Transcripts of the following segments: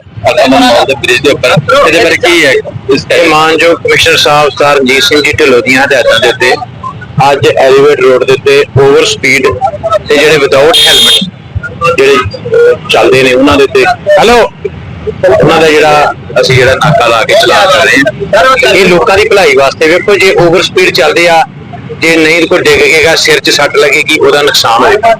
ਅਮਨ ਮਾਲ ਦੇ ਬ੍ਰਿਜ ਦੇ ਉੱਪਰ ਇਹਦੇ ਬਾਰੇ ਕੀ ਹੈ? ਇਸ ਇਹ ਮਾਨਯੋਗ ਕਮਿਸ਼ਨਰ ਸਾਹਿਬ ਸਰ ਰਣਜੀਤ ਸਿੰਘ ਜੀ ਢਿੱਲੋਂ ਦੀਆਂ ਹਦਾਇਤਾਂ ਦੇ ਉੱਤੇ ਅੱਜ ਐਲੀਵੇਟ ਰੋਡ ਦੇ ਉੱਤੇ ਓਵਰ ਸਪੀਡ ਤੇ ਜਿਹੜੇ ਵਿਦਆਊਟ ਹੈਲਮਟ ਜਿਹੜੇ ਅਹ, ਚੱਲਦੇ ਨੇ ਉਹਨਾਂ ਦੇ ਉੱਤੇ ਹੈਲੋ ਉਹਨਾਂ ਦਾ ਜਿਹੜਾ ਅਸੀਂ ਜਿਹੜਾ ਨਾਕਾ ਲਾ ਕੇ ਚਲਾ ਕਰ ਰਹੇ ਹਾਂ। ਇਹ ਲੋਕਾਂ ਦੀ ਭਲਾਈ ਵਾਸਤੇ ਵੇਖੋ ਜੇ ਓਵਰ ਸਪੀਡ ਚੱਲਦੇ ਆ ਜੇ ਨਹੀਂ ਕੋਈ ਡਿੱਗ ਗਏਗਾ ਸਿਰ 'ਚ ਸੱਟ ਲੱਗੇਗੀ ਉਹਦਾ ਨੁਕਸਾਨ ਹੋਏਗਾ।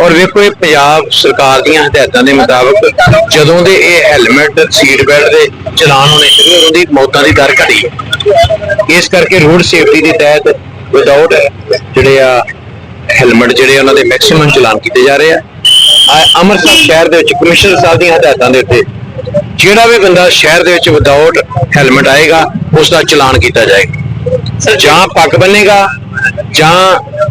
ਔਰ ਵੇਖੋ ਇਹ ਪੰਜਾਬ ਸਰਕਾਰ ਦੀਆਂ ਹਦਾਇਤਾਂ ਦੇ ਮੁਤਾਬਕ ਜਦੋਂ ਦੇ ਇਹ ਹੈਲਮਟ ਸੀਟ ਬੈਲਟ ਦੇ ਚਲਾਨ ਹੋਣੇ ਸ਼ੁਰੂ ਹੋਏ, ਉਹਦੀ ਮੌਤਾਂ ਦੀ ਦਰ ਘਟੀ। ਹੈ ਇਸ ਕਰਕੇ ਰੋਡ ਸੇਫਟੀ ਦੇ ਤਹਿਤ ਵਿਦਆਊਟ ਜਿਹੜੇ ਆ ਹੈਲਮਟ ਜਿਹੜੇ ਉਹਨਾਂ ਦੇ ਮੈਕਸਿਮਮ ਚਲਾਨ ਕੀਤੇ ਜਾ ਰਹੇ ਆ। ਅੰਮ੍ਰਿਤਸਰ ਸ਼ਹਿਰ ਦੇ ਵਿੱਚ ਕਮਿਸ਼ਨਰ ਸਾਹਿਬ ਦੀਆਂ ਹਦਾਇਤਾਂ ਦੇ ਉੱਤੇ ਜਿਹੜਾ ਵੀ ਬੰਦਾ ਸ਼ਹਿਰ ਦੇ ਵਿੱਚ ਵਿਦਆਊਟ ਹੈਲਮਟ ਆਏਗਾ ਉਸ ਦਾ ਚਲਾਨ ਕੀਤਾ ਜਾਏਗਾ। ਜਾਂ ਪੱਗ ਬੰਨੇਗਾ, ਜਾਂ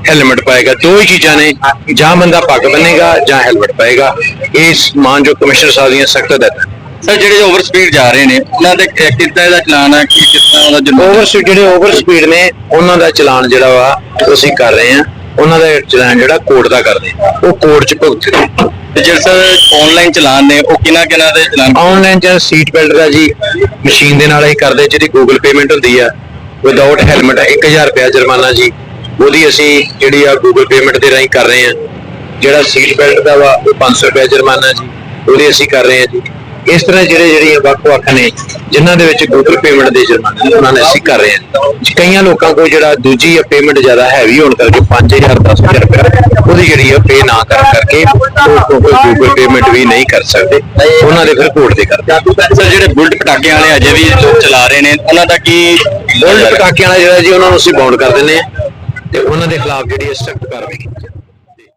ਹੈਲਮਟ ਪਾਏਗਾ। ਦੋ ਹੀ ਚੀਜ਼ਾਂ ਨੇ ਜਾਂ ਬੰਦਾ ਪੱਗ ਬੰਨੇਗਾ ਜਾਂ ਹੈਲਮਟ ਪਾਏਗਾ। ਇਸ ਮਾਨਯੋਗ ਕਮਿਸ਼ਨਰ ਸਾਹਿਬ ਦੀਆਂ ਸਖਤ ਹਦਾਇਤਾਂ ਸਰ ਜਿਹੜੇ ਓਵਰ ਸਪੀਡ ਜਾ ਰਹੇ ਨੇ ਉਹਨਾਂ ਦੇ ਕਿੱਦਾਂ ਇਹਦਾ ਚਲਾਨ ਹੈ ਕਿ ਤਰ੍ਹਾਂ ਉਹਦਾ ਜੁਰਮਾਨਾ ਓਵਰ ਜਿਹੜੇ ਓਵਰ ਸਪੀਡ ਨੇ ਉਹਨਾਂ ਦਾ ਚਲਾਨ ਜਿਹੜਾ ਵਾ ਅਸੀਂ ਕਰ ਰਹੇ ਹਾਂ। ਉਹਨਾਂ ਦਾ ਚਲਾਨ ਜਿਹੜਾ ਕੋਰਟ ਦਾ ਕਰਦੇ। ਉਹ ਕੋਰਟ 'ਚ ਭੁਗਤਦੇ ਤੇ ਜਿਹੜੇ ਸਰ ਆਨਲਾਈਨ ਚਲਾਨ ਨੇ ਉਹ ਕਿਹਨਾਂ ਕਿਹਨਾਂ ਦੇ ਚਲਾਨ? ਆਨਲਾਈਨ ਜਾਂ ਸੀਟ ਬੈਲਟ ਦਾ ਜੀ ਮਸ਼ੀਨ ਦੇ ਨਾਲ ਹੀ ਕਰਦੇ ਜਿਹਦੀ ਗੂਗਲ ਪੇਮੈਂਟ ਹੁੰਦੀ ਆ। ਵਿਦਆਊਟ ਹੈਲਮਟ 1000 ਰੁਪਿਆ ਜੁਰਮਾਨਾ ਜੀ। ਉਹਦੀ ਅਸੀਂ ਜਿਹੜੀ ਆ ਗੂਗਲ ਪੇਮੈਂਟ ਦੇ ਰਾਹੀਂ ਕਰ ਰਹੇ ਹਾਂ। ਜਿਹੜਾ ਸੀਟ ਬੈਲਟ ਦਾ ਵਾ ਉਹ 500 ਰੁਪਿਆ ਜੁਰਮਾਨਾ ਜੀ ਉਹਦੀ ਅਸੀਂ ਕਰ ਰਹੇ ਹਾਂ ਜੀ। ਇਸ ਤਰ੍ਹਾਂ ਜਿਹੜੇ ਜਿਹੜੀਆਂ ਵੱਖ-ਵੱਖ ਨੇ ਜਿਨ੍ਹਾਂ ਦੇ ਵਿੱਚ ਗੂਗਲ ਪੇਮੈਂਟ ਦੇ ਜੁਰਮਾਨੇ ਉਹਨਾਂ ਨੇ ਅਸੀਂ ਕਰ ਰਹੇ ਹਾਂ। ਕਈਆਂ ਲੋਕਾਂ ਕੋਲ ਜਿਹੜਾ ਦੂਜੀ ਆ ਪੇਮੈਂਟ ਜ਼ਿਆਦਾ ਹੈਵੀ ਹੋਣ ਕਰਕੇ 5000 10000 ਰੁਪਇਆ ਉਹਦੀ ਜਿਹੜੀ ਆ ਪੇ ਨਾ ਕਰ ਕਰਕੇ ਉਹ ਗੂਗਲ ਪੇਮੈਂਟ ਵੀ ਨਹੀਂ ਕਰ ਸਕਦੇ। ਉਹਨਾਂ ਦੇ ਫਿਰ ਕੋਰਟ ਦੇ ਕਰਦੇ ਸਰ ਜਿਹੜੇ ਬੁਲਟ ਪਟਾਕੇ ਵਾਲੇ ਅਜੇ ਵੀ ਚਲਾ ਰਹੇ ਨੇ ਉਹਨਾਂ ਦਾ ਕੀ ਬੁਲਟ ਪਟਾਕਿਆਂ ਵਾਲਾ ਜਿਹੜਾ ਜੀ ਉਹਨਾਂ ਨੂੰ ਅਸੀਂ ਬਾਉਂਡ ਕਰ ਦਿੰਦੇ ਹਾਂ ਤੇ ਉਹਨਾਂ ਦੇ ਖਿਲਾਫ ਜਿਹੜੀ ਸਖਤ ਕਾਰਵਾਈ ਕੀਤੀ ਜਾਵੇ।